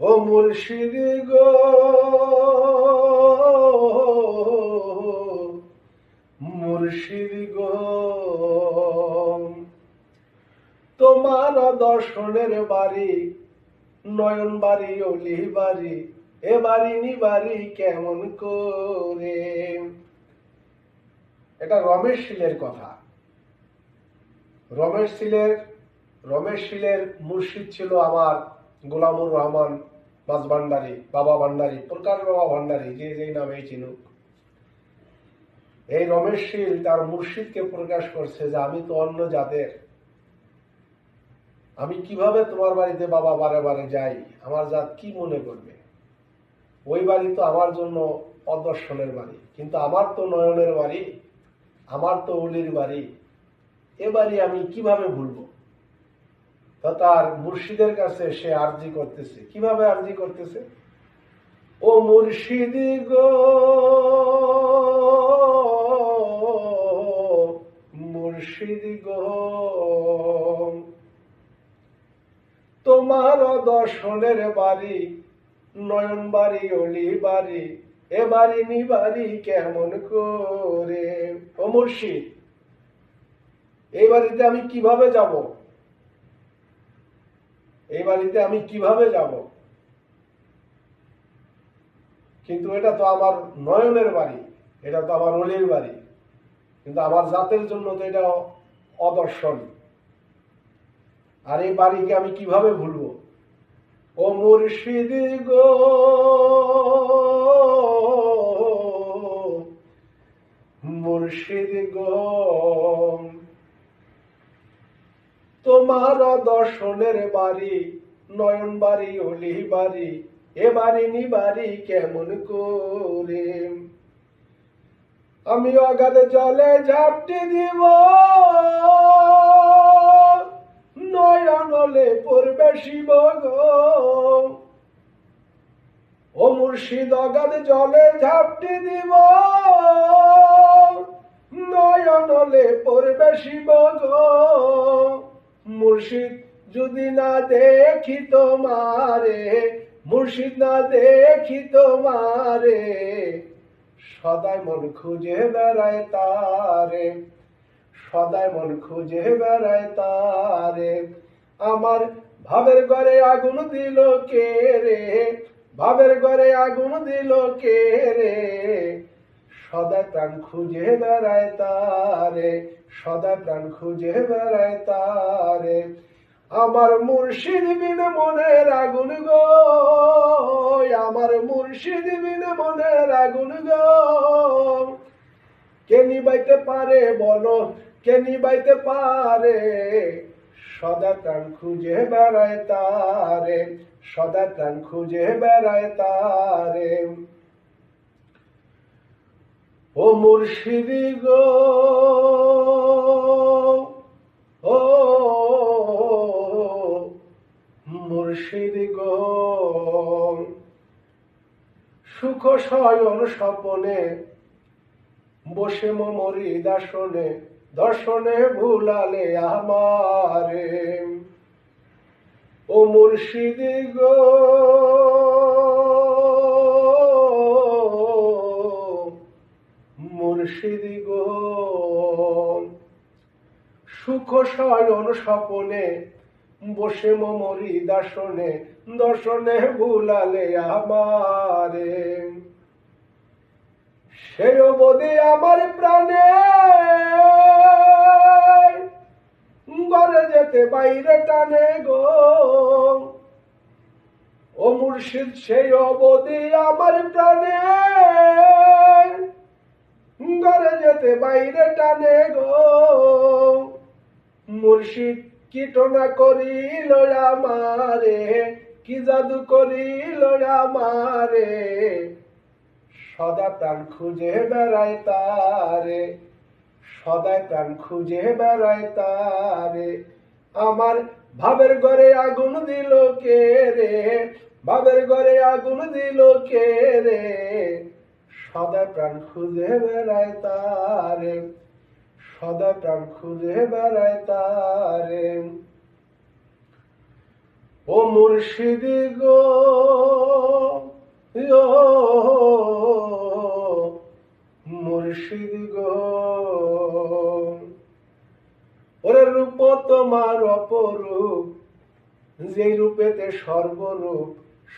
ও মুর্শিদি গো। মুর্শিদি গো। তোমার দর্শনের বাড়ি, নয়ন বাড়ি, অলি বাড়ি, এ বাড়ি নি বাড়ি কেমন করে? এটা রমেশ শিলের কথা। রমেশ শিলের রমেশ শিলের মুর্শিদ ছিল আমার গোলামুর রহমান মাছ ভান্ডারী, বাবা ভান্ডারী, প্রকাশ বাবা ভান্ডারী, যে যেই নামে চিনুক। এই রমেশ শীল তার মুর্শিদকে প্রকাশ করছে যে আমি তো অন্য জাতের। আমি কীভাবে তোমার বাড়িতে বাবা বারে বারে যাই? আমার জাত কি মনে করবে? ওই বাড়ি তো আমার জন্য অদর্শনের বাড়ি, কিন্তু আমার তো নয়নের বাড়ি, আমার তো উলির বাড়ি। এ বাড়ি আমি কীভাবে ভুলবো? তার মুর্শিদের কাছে সে আরজি করতেছে। কীভাবে আরজি করতেছে? ও মুর্শিদি গো মুর্শিদি গো, তোমার দর্শনের বাড়ি, নয়ন বাড়ি, অলি বাড়ি, এ বাড়ি নি বাড়ি কেমন করে? ও মুর্শিদ, এই বাড়িতে আমি কীভাবে যাব? এই বাড়িতে আমি কীভাবে যাব? কিন্তু এটা তো আমার নয়নের বাড়ি, এটা তো আমার অলির বাড়ি, কিন্তু আমার জাতের জন্য তো এটা অদর্শন আর এই বাড়িকে আমি কীভাবে ভুলবো? ও মুর্শিদি গো! মুর্শিদি গো! তোমার দর্শনের বাড়ি, নয়ন বাড়ি অলি বাড়ি, এ বাড়ি, নি বাড়ি, কেমন করে? আমি অগাধে জলে ঝাপটি দিব। নয়নলে পড়বে শিব ও মুর্শিদ অগাধে জলে ঝাপটি দিব। নয়নলে পড়বে শিব গো। মুর্শিদ যদি না দেখি তোমারে, মুর্শিদ না দেখি তোমারে, সদাই মন খুঁজে বেড়ায় তারে, সদাই মন খুঁজে বেড়ায় তারে। আমার ভাবের ঘরে আগুন দিল কে রে, ভাবের ঘরে আগুন দিল কে রে? সদাই প্রাণ খুঁজে বেড়ায় তারে সদা প্রাণ খুঁজে বেড়ায় তারে। আমার মুর্শিদ বিন মনের আগুন গো, আমার মুর্শিদ বিন মনের আগুন গো। কে নিবাইতে পারে বলো, কে নিবাইতে পারে? সদা প্রাণ খুঁজে বেড়ায় তারে সদা প্রাণ খুঁজে বেড়ায় তারে। ও মুর্শিদি গো, ও মুর্শিদি গো সুখ শয়ন স্বপনে বসে মমরি দাসনে, দর্শনে ভুলালে আমারে। ও মুর্শিদি গো মুর্শিদি গো সুখ শয়ন স্বপনে বসে মমরি দাসনে, দর্শনে ভুলালে আমারে। সে অবধি আমার প্রাণে ঘরে যেতে বাইরে টানে গো। ও মুর্শিদ সেই অবধি আমার প্রাণে ঘরে যেতে বাইরে টানে গো। মুর্শিদ কীটনা করিল আমারে কি জাদু করিল আমারে সদা প্রাণ খুঁজে বেড়ায় তারে, সদাই প্রাণ খুঁজে বেড়ায় তারে। আমার ভাবের ঘরে আগুন দিল কে রে, ভাবের ঘরে আগুন দিল কে রে? সদা প্রাণ খুঁজে বেড়ায় তারে, সদা প্রাণ খুঁজে বেড়ায় তারে। ও মুর্শিদি গো মুর্শিদ গো, ওরে রূপ তোমার অপরূপ, যে রূপেতে সর্বরূপ,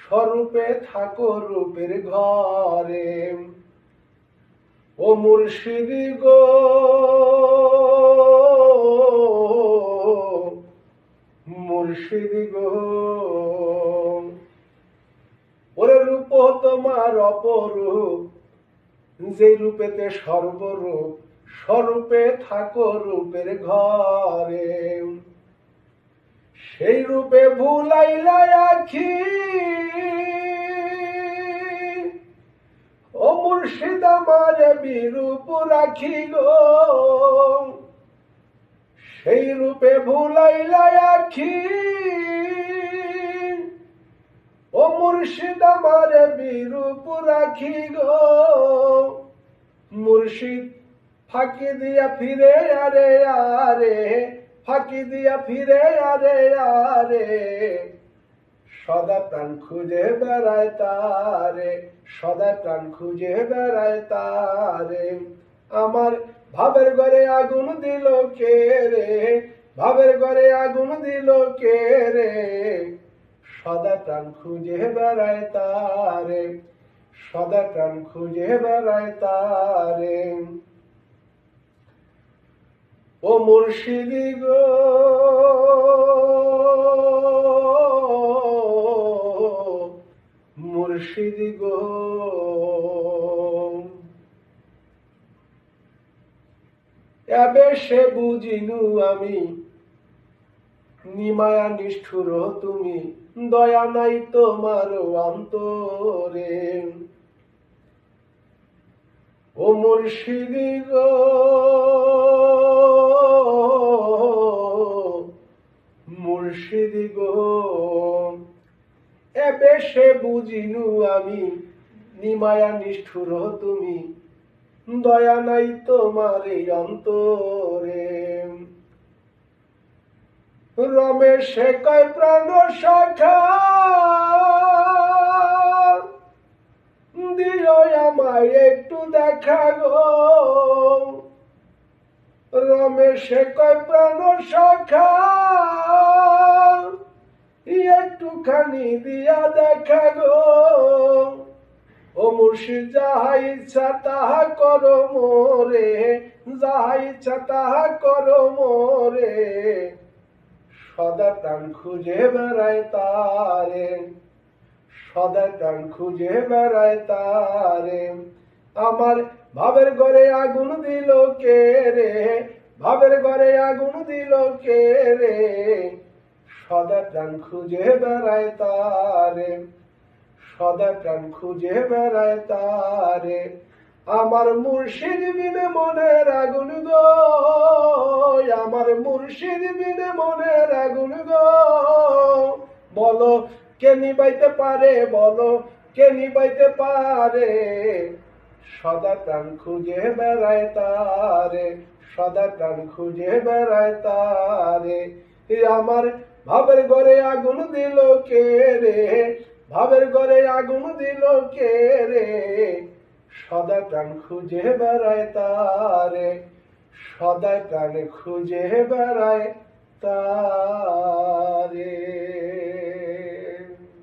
স্বরূপে থাকো রূপের ঘরে। ও মুর্শিদি গো। মুর্শিদি গো। ওরে রূপ তোমার অপরূপ, যে রূপেতে সর্বরূপ, স্বরূপে থাকো রূপের ঘরে। সেই রূপে ভুলাইলা আখি মুর্শিদ আমার বিরূপ রাখি গো। সেই রূপে ভুলাইলা আখি। ও মুর্শিদ আমার বিরূপ রাখি গো। মুর্শিদ, ফাঁকি দিয়া ফিরে আরে আরে, ফাঁকি দিয়া ফিরে আরে আরে। সদা প্রাণ খুঁজে বেড়ায় তারে, সদা প্রাণ খুঁজে বেড়ায় তারে। আমার ভাবের ঘরে আগুন দিল কে রে? ভাবের ঘরে আগুন দিল কে রে? সদা প্রাণ খুঁজে বেড়ায় তারে, সদা প্রাণ খুঁজে বেড়ায় তারে। ও মুর্শিদি গো মুর্শিদি গো। এবে সে বুঝিনু আমি। নিমায়া নিষ্ঠুর তুমি, দয়া নাই তোমার অন্তরে। ও মুর্শিদি গো। মুর্শিদি গো। সে বুঝিনু আমি। নিমায়া নিষ্ঠুর তুমি। দয়া নাই তোমার অন্তরে। রমেশে কয়, প্রাণ দিও আমায় একটু দেখা গো। রমেশে কয়, প্রাণ শাখা একটুখানি দিয়া দেখা গো। ও মুর্শিদ, যাহা ইচ্ছা তাহা করো মোরে। যাহা ইচ্ছা তাহা করো মোরে। সদা প্রাণ খুঁজে বেড়ায় তারে। সদা প্রাণ খুঁজে বেড়ায় তারে। আমার ভাবের ঘরে আগুন দিল কে রে? ভাবের ঘরে আগুন দিল কে রে? সদা প্রাণ খুঁজে বেড়ায় তারে, সদা প্রাণ খুঁজে বেড়ায় তারে। আমার মুর্শিদ বিনে মনের আগুন গো, আমার মুর্শিদ বিনে মনের আগুন গো। বলো, কে নিবাইতে পারে, বলো, কে নিবাইতে পারে। সদা প্রাণ খুঁজে বেড়ায় তারে, সদা প্রাণ খুঁজে বেড়ায় তারে। আমার ভাবের ঘরে আগুন দিল কে রে? ভাবের ঘরে আগুন দিল কে রে? সদা প্রাণ খুঁজে বেড়ায় তারে সদায় প্রাণে খুঁজে বেড়ায় তারে।